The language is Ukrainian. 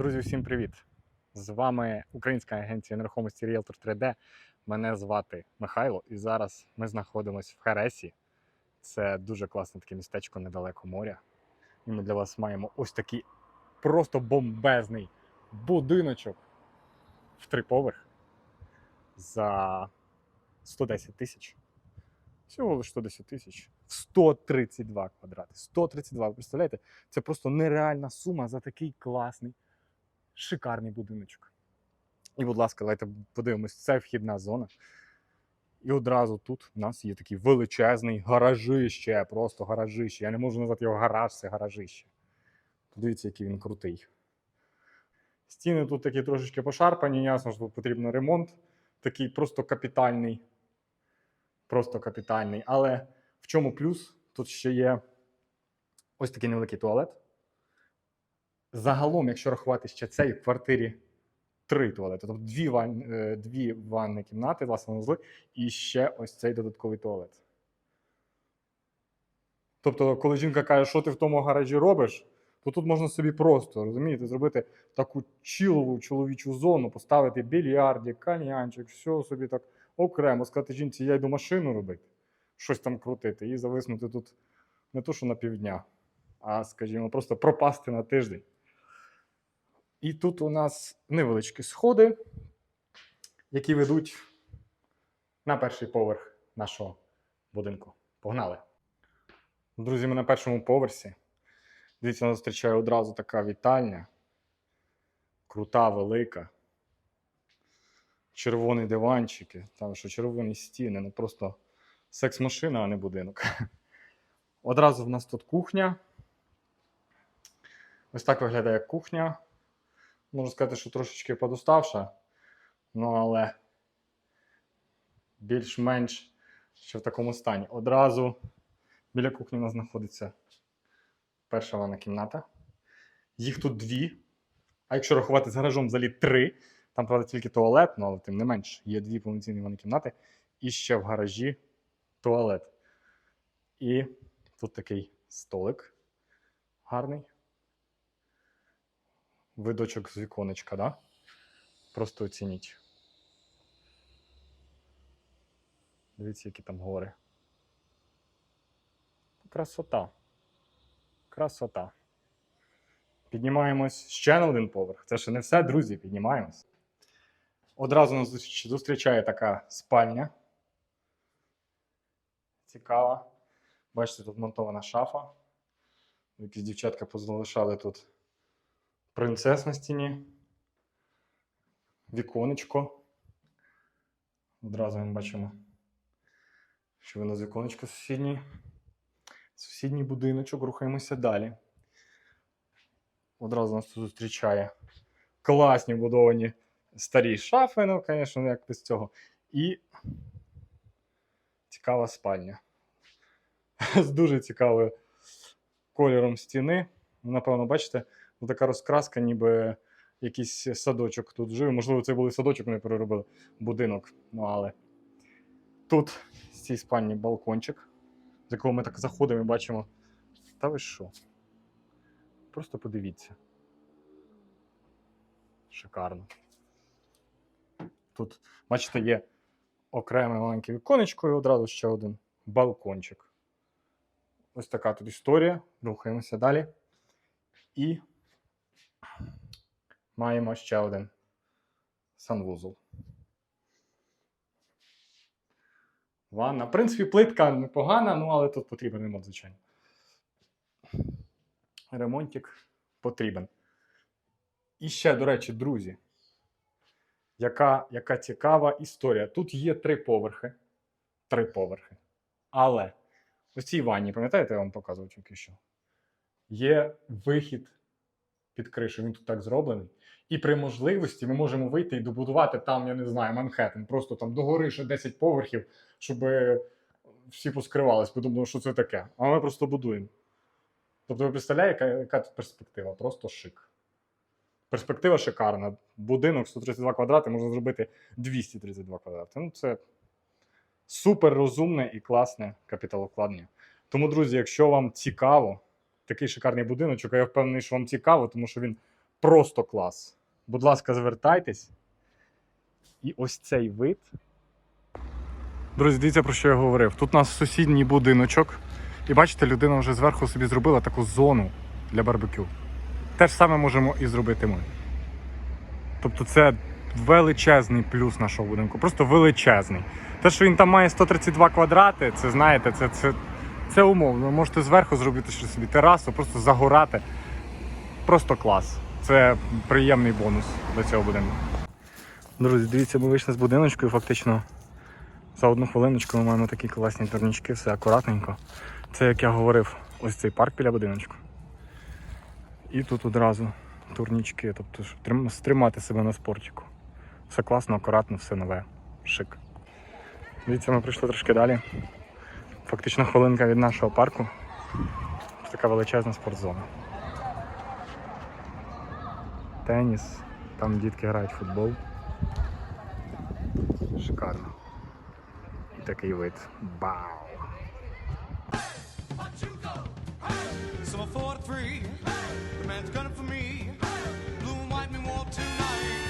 Друзі, всім привіт! З вами Українська агенція нерухомості Realtor 3D. Мене звати Михайло, і зараз ми знаходимося в Хересі. Це дуже класне таке містечко недалеко моря. І ми для вас маємо ось такий просто бомбезний будиночок в три поверх за 110 тисяч. Всього лише 110 тисяч. 132 квадрати. 132, ви представляєте? Це просто нереальна сума за такий класний шикарний будиночок. І, будь ласка, давайте подивимось, це вхідна зона. І одразу тут у нас є такий величезний гаражище, просто гаражище. Я не можу назвати його гараж, це гаражище. Подивіться, який він крутий. Стіни тут такі трошечки пошарпані, ясно, що потрібен ремонт. Такий просто капітальний. Просто капітальний. Але в чому плюс? Тут ще є ось такий невеликий туалет. Загалом, якщо рахувати ще цей в квартирі три туалети, тобто дві, ван, е, дві ванні кімнати, власне, вузли, і ще ось цей додатковий туалет. Тобто, коли жінка каже, що ти в тому гаражі робиш, то тут можна собі просто розумієте, зробити таку чілову чоловічу зону, поставити більярдик, кальянчик, все собі так окремо, сказати жінці, я йду машину робити, щось там крутити, і зависнути тут не то, що на півдня, а, скажімо, просто пропасти на тиждень. І тут у нас невеличкі сходи, які ведуть на перший поверх нашого будинку. Погнали! Друзі, ми на першому поверсі. Дивіться, нас зустрічає одразу така вітальня. Крута, велика. Червоні диванчики, там що червоні стіни, ну просто секс-машина, а не будинок. Одразу в нас тут кухня. Ось так виглядає кухня. Можу сказати, що трошечки подуставша, ну але більш-менш ще в такому стані. Одразу біля кухні у нас знаходиться перша ванна кімната. Їх тут дві. А якщо рахувати з гаражом взагалі три, там, правда, тільки туалет, ну, але тим не менш, є дві повноцінні ванні кімнати. І ще в гаражі туалет. І тут такий столик гарний видочок з віконечка, да? Просто оцініть. Дивіться, які там гори. Красота. Красота. Піднімаємось ще на один поверх. Це ще не все, друзі, піднімаємось. Одразу нас зустрічає така спальня. Цікава. Бачите, тут монтована шафа. Якісь дівчатка позалишали тут принцес на стіні, віконечко. Одразу ми бачимо, що воно з віконечко сусідній. Сусідній будиночок, рухаємося далі. Одразу нас тут зустрічає класні вбудовані старі шафи, ну, звісно, як без цього. І цікава спальня. З дуже цікавим кольором стіни. Напевно, бачите, ну, така розкраска, ніби якийсь садочок тут жив. Можливо, це були садочок, вони переробили будинок. Ну, але тут з цій спальні балкончик, з якого ми так заходимо і бачимо. Та ви що? Просто подивіться. Шикарно. Тут, бачите, є окреме маленьке віконечко і одразу ще один балкончик. Ось така тут історія. Рухаємося далі. І маємо ще один санвузол. Ванна. В принципі, плитка непогана, ну але тут потрібен ремонт, звичайно. Ремонтик потрібен. І ще, до речі, друзі, яка, яка цікава історія. Тут є три поверхи. Три поверхи. Але у цій ванні, пам'ятаєте, я вам показував тільки що? Є вихід під кришу, він тут так зроблений. І при можливості ми можемо вийти і добудувати там, я не знаю, Манхеттен, просто там догори ще 10 поверхів, щоб всі поскривались, подумали, що це таке. А ми просто будуємо. Тобто, ви представляєте, яка, яка тут перспектива? Просто шик. Перспектива шикарна. Будинок 132 квадрати можна зробити 232 квадрати. Ну, це супер розумне і класне капіталовкладення. Тому, друзі, якщо вам цікаво, такий шикарний будиночок, а я впевнений, що вам цікаво, тому що він просто клас. Будь ласка, звертайтесь. І ось цей вид. Друзі, дивіться, про що я говорив. Тут у нас сусідній будиночок. І бачите, людина вже зверху собі зробила таку зону для барбекю. Те ж саме можемо і зробити ми. Тобто це величезний плюс нашого будинку. Просто величезний. Те, що він там має 132 квадрати, це знаєте, це, це, це умовно. Ви можете зверху зробити ще собі терасу, просто загорати. Просто клас. Це приємний бонус до цього будинку. Друзі, дивіться, ми вийшли з будиночку і фактично за одну хвилиночку ми маємо такі класні турнічки, все акуратненько. Це, як я говорив, ось цей парк біля будиночку. І тут одразу турнічки, тобто щоб стримати себе на спортику. Все класно, акуратно, все нове, шик. Дивіться, ми прийшли трошки далі. Фактично хвилинка від нашого парку. Така величезна спортзона. теніс, там дітки грають в футбол. Шикарно. І такий вид. Бау! So four, three, the man's gunning for me, blue and white me warp tonight.